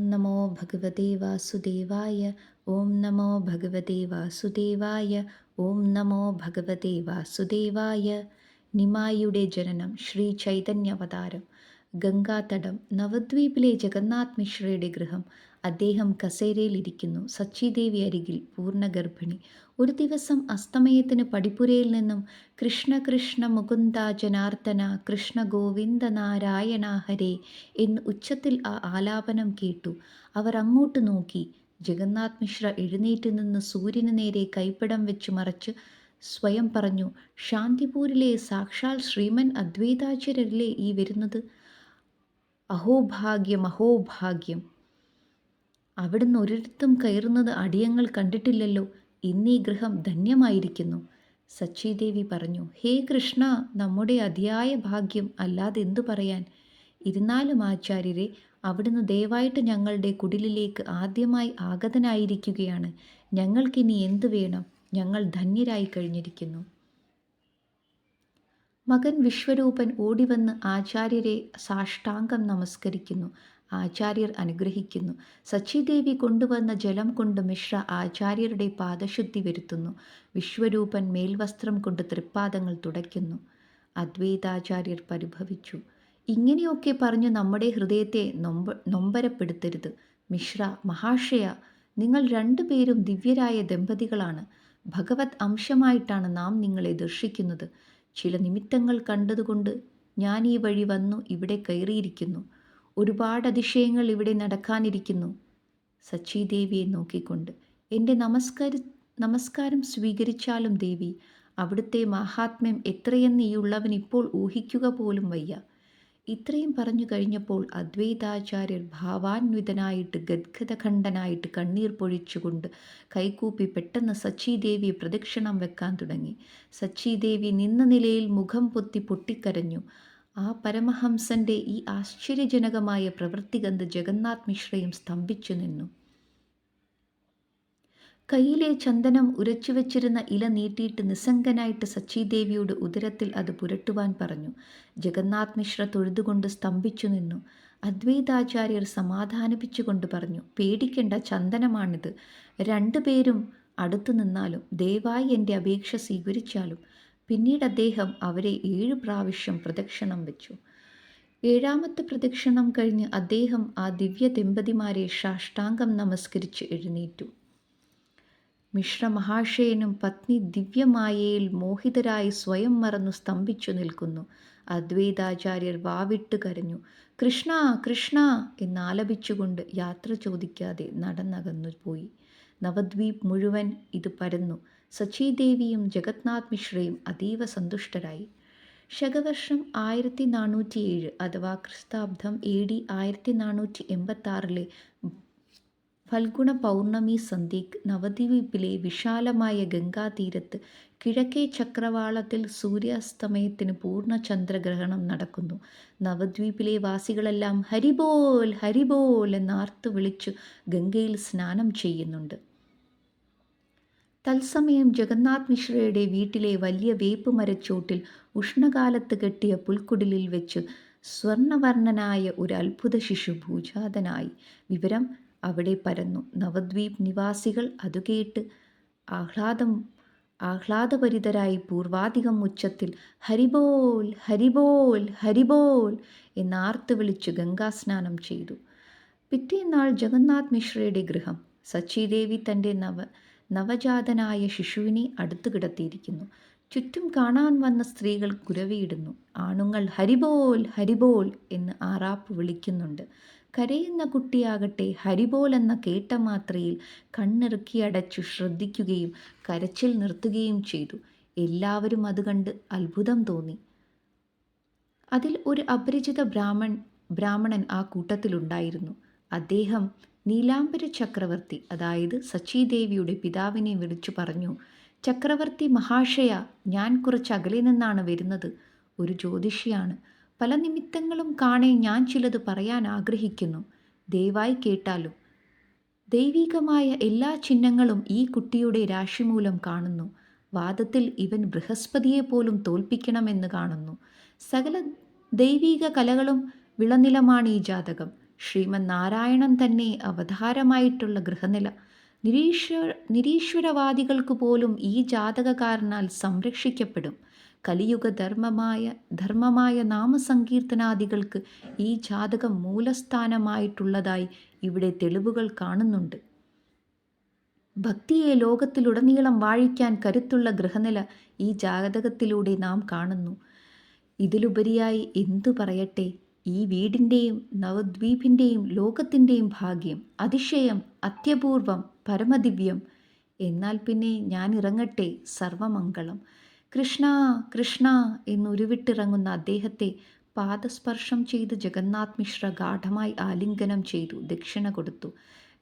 നമോ ഭഗവതേ വാസുദേവായ ഓം നമോ ഭഗവതേ വാസുദേവായ ഓം നമോ ഭഗവതേ വാസുദേവായ നിമായിയുടെ ജനനം ശ്രീ ചൈതന്യാവതാരം. ഗംഗാതടം നവദ്വീപിലെ ജഗന്നാഥ് മിശ്രയുടെ ഗൃഹം. അദ്ദേഹം കസേരയിലിരിക്കുന്നു. സച്ചിദേവി അരികിൽ പൂർണഗർഭിണി. ഒരു ദിവസം അസ്തമയത്തിന് പടിപ്പുരയിൽ നിന്നും കൃഷ്ണ കൃഷ്ണ മുകുന്ദ ജനാർദ്ദന കൃഷ്ണ ഗോവിന്ദ നാരായണ ഹരേ എന്ന് ഉച്ചത്തിൽ ആ ആലാപനം കേട്ടു. അവർ അങ്ങോട്ട് നോക്കി. ജഗന്നാഥ് മിശ്ര എഴുന്നേറ്റ് നിന്ന് സൂര്യന് നേരെ കൈപ്പടം വെച്ച് മറച്ച് സ്വയം പറഞ്ഞു ശാന്തിപൂരിലെ സാക്ഷാൽ ശ്രീമൻ അദ്വൈതാചാര്യരല്ലേ ഈ വരുന്നത്? അഹോഭാഗ്യം അഹോഭാഗ്യം. അവിടുന്ന് ഒരിടത്തും കയറുന്നത് അടിയങ്ങൾ കണ്ടിട്ടില്ലല്ലോ. ഇന്നീ ഗൃഹം ധന്യമായിരിക്കുന്നു. സച്ചിദേവി പറഞ്ഞു ഹേ കൃഷ്ണ നമ്മുടെ അതിയായ ഭാഗ്യം അല്ലാതെ എന്തു പറയാൻ? ഇരുന്നാലും ആചാര്യരെ അവിടുന്ന് ദയവായിട്ട് ഞങ്ങളുടെ കുടിലിലേക്ക് ആദ്യമായി ആഗതനായിരിക്കുകയാണ്. ഞങ്ങൾക്കിനി എന്തു വേണം? ഞങ്ങൾ ധന്യരായി കഴിഞ്ഞിരിക്കുന്നു. മകൻ വിശ്വരൂപൻ ഓടിവന്ന് ആചാര്യരെ സാഷ്ടാംഗം നമസ്കരിക്കുന്നു. ആചാര്യർ അനുഗ്രഹിക്കുന്നു. സച്ചിദേവി കൊണ്ടുവന്ന ജലം കൊണ്ട് മിശ്ര ആചാര്യരുടെ പാദശുദ്ധി വരുത്തുന്നു. വിശ്വരൂപൻ മേൽവസ്ത്രം കൊണ്ട് തൃപ്പാദങ്ങൾ തുടയ്ക്കുന്നു. അദ്വൈതാചാര്യർ പരിഭവിച്ചു. ഇങ്ങനെയൊക്കെ പറഞ്ഞു നമ്മുടെ ഹൃദയത്തെ നൊമ്പ നൊമ്പരപ്പെടുത്തരുത്. മിശ്ര മഹാശയ നിങ്ങൾ രണ്ടുപേരും ദിവ്യരായ ദമ്പതികളാണ്. ഭഗവത് അംശമായിട്ടാണ് നാം നിങ്ങളെ ദർശിക്കുന്നത്. ചില നിമിത്തങ്ങൾ കണ്ടതുകൊണ്ട് ഞാൻ ഈ വഴി വന്നു ഇവിടെ കയറിയിരിക്കുന്നു. ഒരുപാട് അതിശയങ്ങൾ ഇവിടെ നടക്കാനിരിക്കുന്നു. സച്ചിദേവിയെ നോക്കിക്കൊണ്ട് എന്റെ നമസ്കാര നമസ്കാരം സ്വീകരിച്ചാലും ദേവി അവിടുത്തെ മഹാത്മ്യം എത്രയെന്ന് ഈ ഉള്ളവൻ ഇപ്പോൾ ഊഹിക്കുക പോലും വയ്യ. ഇത്രയും പറഞ്ഞു കഴിഞ്ഞപ്പോൾ അദ്വൈതാചാര്യർ ഭാവാന്വിതനായിട്ട് ഗദ്ഗതഖണ്ഡനായിട്ട് കണ്ണീർ പൊഴിച്ചുകൊണ്ട് കൈകൂപ്പി പെട്ടെന്ന് സച്ചിദേവിയെ പ്രദക്ഷിണം വെക്കാൻ തുടങ്ങി. സച്ചിദേവി നിന്ന നിലയിൽ മുഖം പൊത്തി പൊട്ടിക്കരഞ്ഞു. ആ പരമഹംസന്റെ ഈ ആശ്ചര്യജനകമായ പ്രവൃത്തി കണ്ട് ജഗന്നാഥ് മിശ്രയും സ്തംഭിച്ചു നിന്നു. കയ്യിലെ ചന്ദനം ഉരച്ചു വെച്ചിരുന്ന ഇല നീട്ടിയിട്ട് നിസ്സംഗനായിട്ട് സച്ചിദേവിയോട് ഉദരത്തിൽ അത് പുരട്ടുവാൻ പറഞ്ഞു. ജഗന്നാഥ് മിശ്ര തൊഴുതുകൊണ്ട് സ്തംഭിച്ചു നിന്നു. അദ്വൈതാചാര്യർ സമാധാനിപ്പിച്ചുകൊണ്ട് പറഞ്ഞു പേടിക്കേണ്ട ചന്ദനമാണിത്. രണ്ടുപേരും അടുത്തു നിന്നാലും ദയവായി എന്റെ അപേക്ഷ സ്വീകരിച്ചാലും പിന്നീട് അദ്ദേഹം അവരെ ഏഴ് പ്രാവശ്യം പ്രദക്ഷിണം വെച്ചു. ഏഴാമത്തെ പ്രദക്ഷിണം കഴിഞ്ഞ് അദ്ദേഹം ആ ദിവ്യ ദമ്പതിമാരെ സാഷ്ടാംഗം നമസ്കരിച്ച് എഴുന്നേറ്റു. മിശ്ര മഹാശയനും പത്നി ദിവ്യമായയിൽ മോഹിതരായി സ്വയം മറന്നു സ്തംഭിച്ചു നിൽക്കുന്നു. അദ്വൈതാചാര്യർ വാവിട്ട് കരഞ്ഞു. കൃഷ്ണ കൃഷ്ണ എന്നാലപിച്ചുകൊണ്ട് യാത്ര ചോദിക്കാതെ നടന്നകന്നു പോയി നവദ്വീപ് മുഴുവൻ ഇത് പരന്നു. സച്ചിദേവിയും ജഗത്നാഥ് മിശ്രയും അതീവ സന്തുഷ്ടരായി. ശകവർഷം ആയിരത്തി നാനൂറ്റി ഏഴ് അഥവാ ക്രിസ്താബ്ദം എ ഡി ആയിരത്തി നാനൂറ്റി എൺപത്താറിലെ ഫൽഗുണ പൗർണമി സന്ധ്യയ്ക്ക് നവദ്വീപിലെ വിശാലമായ ഗംഗാതീരത്ത് കിഴക്കേ ചക്രവാളത്തിൽ സൂര്യാസ്തമയത്തിന് പൂർണ ചന്ദ്രഗ്രഹണം നടക്കുന്നു. നവദ്വീപിലെ വാസികളെല്ലാം ഹരിബോൽ ഹരിബോൽ എന്നാർത്ത് വിളിച്ചു ഗംഗയിൽ സ്നാനം ചെയ്യുന്നുണ്ട്. തത്സമയം ജഗന്നാഥ് മിശ്രയുടെ വീട്ടിലെ വലിയ വേപ്പ് മരച്ചോട്ടിൽ ഉഷ്ണകാലത്ത് കെട്ടിയ പുൽക്കുടിലിൽ വെച്ച് സ്വർണവർണനായ ഒരു അത്ഭുത ശിശു ഭൂജാതനായി. വിവരം അവിടെ പരന്നു. നവദ്വീപ് നിവാസികൾ അതുകേട്ട് ആഹ്ലാദം ആഹ്ലാദപരിതരായി പൂർവാധികം ഉച്ചത്തിൽ ഹരിബോൽ ഹരിബോൽ ഹരിബോൽ എന്നാർത്ത് വിളിച്ച് ഗംഗാസ്നാനം ചെയ്തു. പിറ്റേന്നാൾ ജഗന്നാഥ് മിശ്രയുടെ ഗൃഹം. സച്ചിദേവി തന്റെ നവ നവജാതനായ ശിശുവിനെ അടുത്തു കിടത്തിയിരിക്കുന്നു. ചുറ്റും കാണാൻ വന്ന സ്ത്രീകൾ കുരവിയിടുന്നു. ആണുങ്ങൾ ഹരിബോൽ ഹരിബോൽ എന്ന് ആറാപ്പ് വിളിക്കുന്നുണ്ട്. കരയുന്ന കുട്ടിയാകട്ടെ ഹരിബോൽ എന്ന കേട്ട മാത്രയിൽ കണ്ണിറുക്കി അടച്ചു ശ്രദ്ധിക്കുകയും കരച്ചിൽ നിർത്തുകയും ചെയ്തു. എല്ലാവരും അത് കണ്ട് അത്ഭുതം തോന്നി. അതിൽ ഒരു അപരിചിത ബ്രാഹ്മൺ ബ്രാഹ്മണൻ ആ കൂട്ടത്തിലുണ്ടായിരുന്നു. അദ്ദേഹം നീലാംബര ചക്രവർത്തി അതായത് സച്ചിദേവിയുടെ പിതാവിനെ വിളിച്ചു പറഞ്ഞു ചക്രവർത്തി മഹാശയ ഞാൻ കുറച്ച് അകലെ നിന്നാണ് വരുന്നത്. ഒരു ജ്യോതിഷിയാണ്. പല നിമിത്തങ്ങളും കാണേ ഞാൻ ചിലത് പറയാൻ ആഗ്രഹിക്കുന്നു. ദയവായി കേട്ടാലും? ദൈവികമായ എല്ലാ ചിഹ്നങ്ങളും ഈ കുട്ടിയുടെ രാശി മൂലം കാണുന്നു. വാദത്തിൽ ഇവൻ ബൃഹസ്പതിയെ പോലും തോൽപ്പിക്കണമെന്ന് കാണുന്നു. സകല ദൈവിക കലകളും വിളനിലമാണ് ഈ ജാതകം. ശ്രീമൻ നാരായണൻ തന്നെ അവതാരമായിട്ടുള്ള ഗൃഹനില. നിരീശ്വ നിരീശ്വരവാദികൾക്ക് പോലും ഈ ജാതകകാരനാൽ സംരക്ഷിക്കപ്പെടും. കലിയുഗ ധർമ്മമായ നാമസങ്കീർത്തനാദികൾക്ക് ഈ ജാതകം മൂലസ്ഥാനമായിട്ടുള്ളതായി ഇവിടെ തെളിവുകൾ കാണുന്നുണ്ട്. ഭക്തിയെ ലോകത്തിലുടനീളം വാഴിക്കാൻ കരുത്തുള്ള ഗൃഹനില ഈ ജാതകത്തിലൂടെ നാം കാണുന്നു. ഇതിലുപരിയായി എന്തു പറയട്ടെ? ഈ വീടിന്റെയും നവദ്വീപിന്റെയും ലോകത്തിന്റെയും ഭാഗ്യം അതിശയം അത്യപൂർവം പരമദിവ്യം. എന്നാൽ പിന്നെ ഞാൻ ഇറങ്ങട്ടെ സർവമംഗളം. കൃഷ്ണ കൃഷ്ണ എന്നുരുവിട്ടിറങ്ങുന്ന അദ്ദേഹത്തെ പാദസ്പർശം ചെയ്ത് ജഗന്നാഥ് മിശ്ര ഗാഠമായി ആലിംഗനം ചെയ്തു ദക്ഷിണ കൊടുത്തു.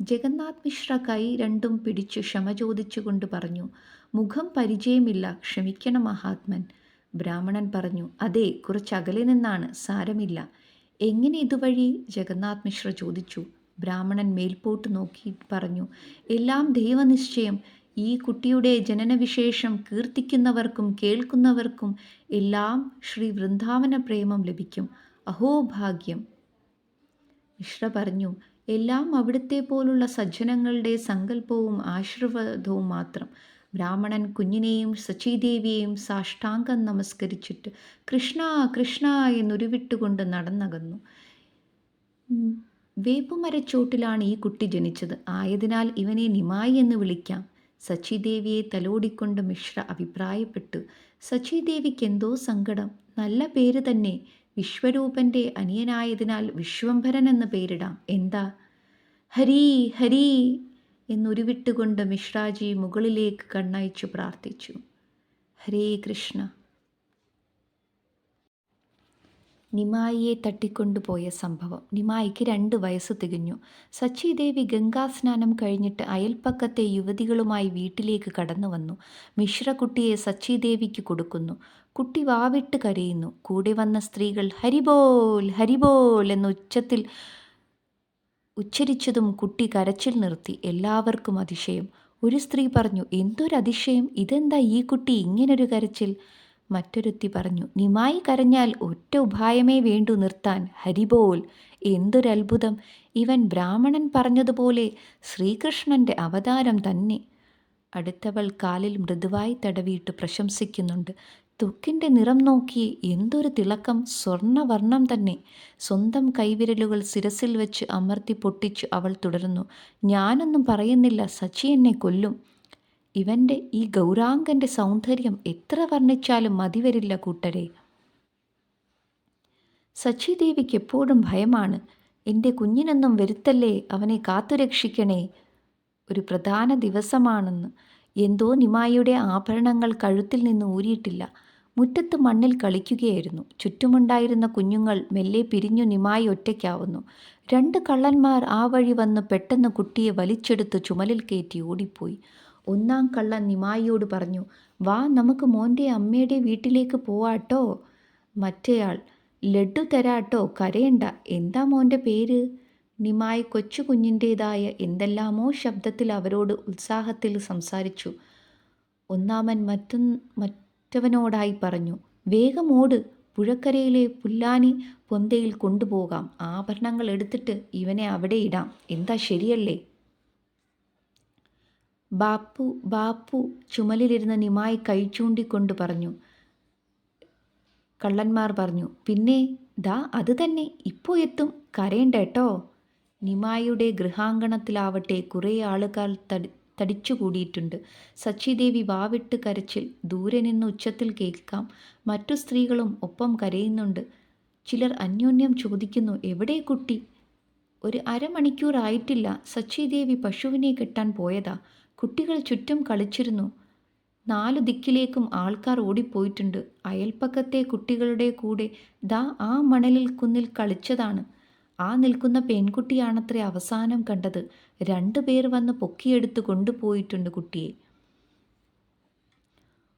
ജഗന്നാഥ് മിശ്ര കൈ രണ്ടും പിടിച്ചു ക്ഷമ ചോദിച്ചുകൊണ്ട് പറഞ്ഞു മുഖം പരിചയമില്ല ക്ഷമിക്കണം മഹാത്മൻ. ബ്രാഹ്മണൻ പറഞ്ഞു അതെ കുറച്ചകലെ നിന്നാണ് സാരമില്ല. എങ്ങനെ ഇതുവഴി ജഗന്നാഥ് മിശ്ര ചോദിച്ചു. ബ്രാഹ്മണൻ മേൽപോട്ട് നോക്കി പറഞ്ഞു എല്ലാം ദൈവനിശ്ചയം. ഈ കുട്ടിയുടെ ജനനവിശേഷം കീർത്തിക്കുന്നവർക്കും കേൾക്കുന്നവർക്കും എല്ലാം ശ്രീ വൃന്ദാവന പ്രേമം ലഭിക്കും അഹോഭാഗ്യം മിശ്ര പറഞ്ഞു എല്ലാം അവിടുത്തെ പോലുള്ള സജ്ജനങ്ങളുടെ സങ്കല്പവും ആശീർവാദവും മാത്രം. ബ്രാഹ്മണൻ കുഞ്ഞിനെയും സച്ചിദേവിയെയും സാഷ്ടാംഗം നമസ്കരിച്ചിട്ട് കൃഷ്ണ കൃഷ്ണ എന്നുരുവിട്ടുകൊണ്ട് നടന്നകന്നു. വേപ്പുമരച്ചോട്ടിലാണ് ഈ കുട്ടി ജനിച്ചത്. ആയതിനാൽ ഇവനെ നിമായി എന്ന് വിളിക്കാം. സച്ചിദേവിയെ തലോടിക്കൊണ്ട് മിശ്ര അഭിപ്രായപ്പെട്ടു. സച്ചിദേവിക്ക് എന്തോ സങ്കടം. നല്ല പേര് തന്നെ. വിശ്വരൂപന്റെ അനിയനായതിനാൽ വിശ്വംഭരൻ എന്ന് പേരിടാം. എന്താ? ഹരി ഹരി എന്നുരുവിട്ടുകൊണ്ട് മിശ്രാജി മുകളിലേക്ക് കണ്ണയച്ചു പ്രാർത്ഥിച്ചു. ഹരേ കൃഷ്ണ. നിമായിയെ തട്ടിക്കൊണ്ടുപോയ സംഭവം. നിമായിക്ക് രണ്ട് വയസ്സ് തികഞ്ഞു. സച്ചിദേവി ഗംഗാസ്നാനം കഴിഞ്ഞിട്ട് അയൽപ്പക്കത്തെ യുവതികളുമായി വീട്ടിലേക്ക് കടന്നു വന്നു മിശ്രക്കുട്ടിയെ സച്ചിദേവിക്ക് കൊടുക്കുന്നു. കുട്ടി വാവിട്ട് കരയുന്നു. കൂടെ വന്ന സ്ത്രീകൾ ഹരിബോൽ ഹരിബോൽ എന്ന ഉച്ചത്തിൽ ഉച്ചരിച്ചതും കുട്ടി കരച്ചിൽ നിർത്തി എല്ലാവർക്കും അതിശയം. ഒരു സ്ത്രീ പറഞ്ഞു എന്തൊരതിശയം? ഇതെന്താ ഈ കുട്ടി ഇങ്ങനൊരു കരച്ചിൽ? മറ്റൊരുത്തി പറഞ്ഞു നിമായി കരഞ്ഞാൽ ഒറ്റ ഉപായമേ വേണ്ടു നിർത്താൻ. ഹരിബോൽ എന്തൊരത്ഭുതം. ഇവൻ ബ്രാഹ്മണൻ പറഞ്ഞതുപോലെ ശ്രീകൃഷ്ണന്റെ അവതാരം തന്നെ. അടുത്തവൾ കാലിൽ മൃദുവായി തടവിയിട്ട് പ്രശംസിക്കുന്നുണ്ട്. ത്വക്കിന്റെ നിറം നോക്കി എന്തൊരു തിളക്കം. സ്വർണവർണം തന്നെ. സ്വന്തം കൈവിരലുകൾ ശിരസിൽ വെച്ച് അമർത്തി പൊട്ടിച്ച് അവൾ തുടർന്നു ഞാനൊന്നും പറയുന്നില്ല. സച്ചി എന്നെ കൊല്ലും. ഇവന്റെ ഈ ഗൗരാംഗന്റെ സൗന്ദര്യം എത്ര വർണിച്ചാലും മതിവരില്ല കൂട്ടരെ. സച്ചിദേവിക്ക് എപ്പോഴും ഭയമാണ്. എന്റെ കുഞ്ഞിനൊന്നും വരുത്തല്ലേ? അവനെ കാത്തുരക്ഷിക്കണേ. ഒരു പ്രധാന ദിവസമാണെന്ന്. എന്തോ നിമായിയുടെ ആഭരണങ്ങൾ കഴുത്തിൽ നിന്ന് ഊരിയിട്ടില്ല. മുറ്റത്ത് മണ്ണിൽ കളിക്കുകയായിരുന്നു. ചുറ്റുമുണ്ടായിരുന്ന കുഞ്ഞുങ്ങൾ മെല്ലെ പിരിഞ്ഞു നിമായി ഒറ്റയ്ക്കാവുന്നു. രണ്ട് കള്ളന്മാർ ആ വഴി വന്ന് പെട്ടെന്ന് കുട്ടിയെ വലിച്ചെടുത്ത് ചുമലിൽ കയറ്റി ഓടിപ്പോയി. ഒന്നാം കള്ളൻ നിമായിയോട് പറഞ്ഞു വാ നമുക്ക് മോന്റെ അമ്മയുടെ വീട്ടിലേക്ക് പോവാട്ടോ. മറ്റേയാൾ ലഡു തരാട്ടോ കരയണ്ട. എന്താ മോന്റെ പേര് നിമായി കൊച്ചു കുഞ്ഞിന്റേതായ എന്തെല്ലാമോ ശബ്ദത്തിൽ അവരോട് ഉത്സാഹത്തിൽ സംസാരിച്ചു. ഒന്നാമൻ മറ്റു മറ്റവനോടായി പറഞ്ഞു വേഗം ഓട് പുഴക്കരയിലെ പുല്ലാനി പൊന്തയിൽ കൊണ്ടുപോകാം. ആഭരണങ്ങൾ എടുത്തിട്ട് ഇവനെ അവിടെ ഇടാം. എന്താ ശരിയല്ലേ? ബാപ്പു ബാപ്പു ചുമലിലിരുന്ന നിമായി കൈ ചൂണ്ടിക്കൊണ്ട് പറഞ്ഞു. കള്ളന്മാർ പറഞ്ഞു പിന്നെ ദാ അത് തന്നെ. ഇപ്പോൾ എത്തും. കരയണ്ട കേട്ടോ. നിമായിയുടെ ഗൃഹാങ്കണത്തിലാവട്ടെ കുറേ ആളുകൾ തടി തടിച്ചുകൂടിയിട്ടുണ്ട്. സച്ചിദേവി വാവിട്ട് കരച്ചിൽ ദൂരെ നിന്ന് ഉച്ചത്തിൽ കേൾക്കാം. മറ്റു സ്ത്രീകളും ഒപ്പം കരയുന്നുണ്ട്. ചിലർ അന്യോന്യം ചോദിക്കുന്നു എവിടെ കുട്ടി? ഒരു അരമണിക്കൂറായിട്ടില്ല സച്ചിദേവി പശുവിനെ കെട്ടാൻ പോയതാ. കുട്ടികൾ ചുറ്റും കളിച്ചിരുന്നു. നാലു ദിക്കിലേക്കും ആൾക്കാർ ഓടിപ്പോയിട്ടുണ്ട്. അയൽപ്പക്കത്തെ കുട്ടികളുടെ കൂടെ ദാ ആ മണലിൽ കുന്നിൽ കളിച്ചതാണ്. ആ നിൽക്കുന്ന പെൺകുട്ടിയാണത്രേ അവസാനം കണ്ടത്. രണ്ടു പേർ വന്ന് പൊക്കിയെടുത്ത് കൊണ്ടുപോയിട്ടുണ്ട് കുട്ടിയെ.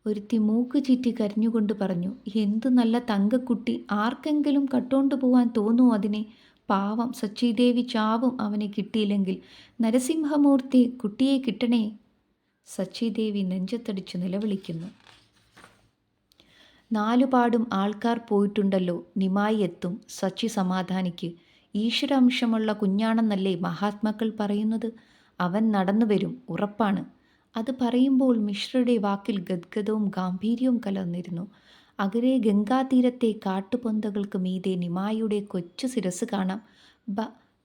ഒരുത്തി മൂക്ക് ചീറ്റി കരഞ്ഞുകൊണ്ട് പറഞ്ഞു എന്ത് നല്ല തങ്കക്കുട്ടി ആർക്കെങ്കിലും കട്ടോണ്ട് പോവാൻ തോന്നുമോ അതിനെ. പാവം സച്ചിദേവി ചാവും അവനെ കിട്ടിയില്ലെങ്കിൽ. നരസിംഹമൂർത്തി കുട്ടിയെ കിട്ടണേ. സച്ചിദേവി നെഞ്ചത്തടിച്ചു നിലവിളിക്കുന്നു. നാലുപാടും ആൾക്കാർ പോയിട്ടുണ്ടല്ലോ നിമായി എത്തും സച്ചി സമാധാനിക്ക്. ഈശ്വരാംശമുള്ള കുഞ്ഞാണെന്നല്ലേ മഹാത്മാക്കൾ പറയുന്നത്? അവൻ നടന്നു വരും ഉറപ്പാണ്. അത് പറയുമ്പോൾ മിശ്രയുടെ വാക്കിൽ ഗദ്ഗതവും ഗാംഭീര്യവും കലർന്നിരുന്നു. അകലെ ഗംഗാതീരത്തെ കാട്ടുപൊന്തകൾക്ക് മീതെ നിമായുടെ കൊച്ചു ശിരസ് കാണാം. ബ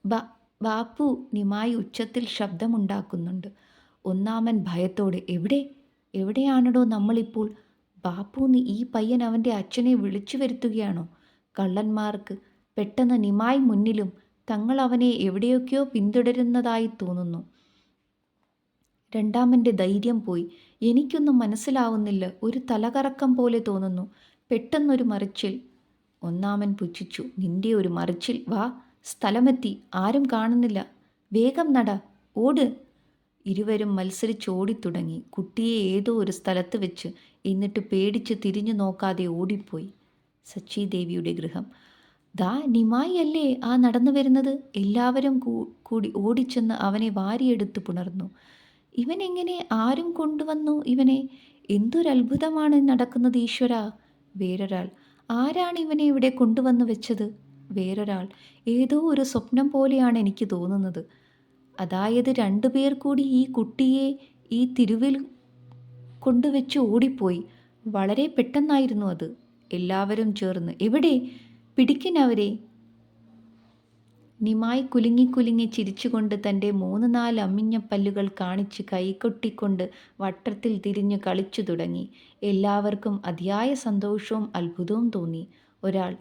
ബ ബാപ്പു നിമായി ഉച്ചത്തിൽ ശബ്ദമുണ്ടാക്കുന്നുണ്ട്. ഒന്നാമൻ ഭയത്തോടെ എവിടെ? എവിടെയാണടോ നമ്മളിപ്പോൾ? ബാപ്പു ഈ പയ്യൻ അവന്റെ അച്ഛനെ വിളിച്ചു വരുത്തുകയാണോ? കള്ളന്മാർക്ക് പെട്ടെന്ന് നിമായി മുന്നിലും തങ്ങൾ അവനെ എവിടെയൊക്കെയോ പിന്തുടരുന്നതായി തോന്നുന്നു. രണ്ടാമന്റെ ധൈര്യം പോയി. എനിക്കൊന്നും മനസ്സിലാവുന്നില്ല. ഒരു തലകറക്കം പോലെ തോന്നുന്നു. പെട്ടെന്നൊരു മറിച്ചിൽ. ഒന്നാമൻ പുച്ഛിച്ചു. നിന്റെ ഒരു മറിച്ചിൽ. വാ. സ്ഥലമെത്തി. ആരും കാണുന്നില്ല. വേഗം നട. ഓട്. ഇരുവരും മത്സരിച്ച് ഓടിത്തുടങ്ങി കുട്ടിയെ ഏതോ ഒരു സ്ഥലത്ത് വെച്ച് എന്നിട്ട് പേടിച്ച് തിരിഞ്ഞു നോക്കാതെ ഓടിപ്പോയി. സച്ചിദേവിയുടെ ഗൃഹം. ദാ നിമായി അല്ലേ ആ നടന്നു വരുന്നത്? എല്ലാവരും കൂടി ഓടിച്ചെന്ന് അവനെ വാരിയെടുത്ത് പുണർന്നു. ഇവൻ എങ്ങനെ ആരും കൊണ്ടുവന്നു ഇവനെ? എന്തൊരത്ഭുതമാണ് നടക്കുന്നത് ഈശ്വര? വേറൊരാൾ ആരാണ് ഇവനെ ഇവിടെ കൊണ്ടുവന്നു വെച്ചത്? വേറൊരാൾ ഏതോ ഒരു സ്വപ്നം പോലെയാണ് എനിക്ക് തോന്നുന്നത്. അതായത് രണ്ടുപേർ കൂടി ഈ കുട്ടിയെ ഈ തിരുവിൽ കൊണ്ടുവച്ച് ഓടിപ്പോയി. വളരെ പെട്ടെന്നായിരുന്നു അത്. എല്ലാവരും ചേർന്ന് എവിടെ? പിടിക്കിനവരെ. നിമായി കുലുങ്ങി കുലുങ്ങി ചിരിച്ചുകൊണ്ട് തന്റെ മൂന്ന് നാല് അമ്മിഞ്ഞപ്പല്ലുകൾ കാണിച്ച് കൈകൊട്ടിക്കൊണ്ട് വട്ടത്തിൽ തിരിഞ്ഞു കളിച്ചു തുടങ്ങി. എല്ലാവർക്കും അതിയായ സന്തോഷവും അത്ഭുതവും തോന്നി. ഒരാൾ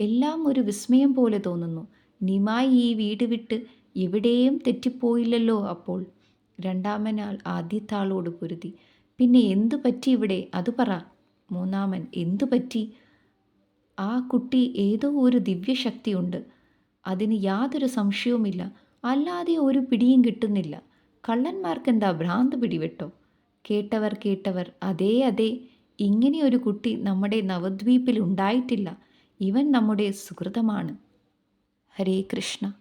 എല്ലാം ഒരു വിസ്മയം പോലെ തോന്നുന്നു. നിമായി ഈ വീട് വിട്ട് എവിടെയും തെറ്റിപ്പോയില്ലല്ലോ അപ്പോൾ രണ്ടാമനാൾ ആദ്യത്തെ ആളോട് പൊരുതി. പിന്നെ എന്തു പറ്റി ഇവിടെ? അത് പറ. മൂന്നാമൻ എന്തു പറ്റി ആ കുട്ടി ഏതോ ഒരു ദിവ്യശക്തിയുണ്ട്. അതിന് യാതൊരു സംശയവുമില്ല. അല്ലാതെ ഒരു പിടിയും കിട്ടുന്നില്ല. കള്ളന്മാർക്കെന്താ ഭ്രാന്ത് പിടിവിട്ടോ? കേട്ടവർ കേട്ടവർ അതേ അതേ. ഇങ്ങനെ ഒരു കുട്ടി നമ്മുടെ നവദ്വീപിൽ ഉണ്ടായിട്ടില്ല. ഇവൻ നമ്മുടെ സുഹൃതമാണ്. ഹരേ കൃഷ്ണ.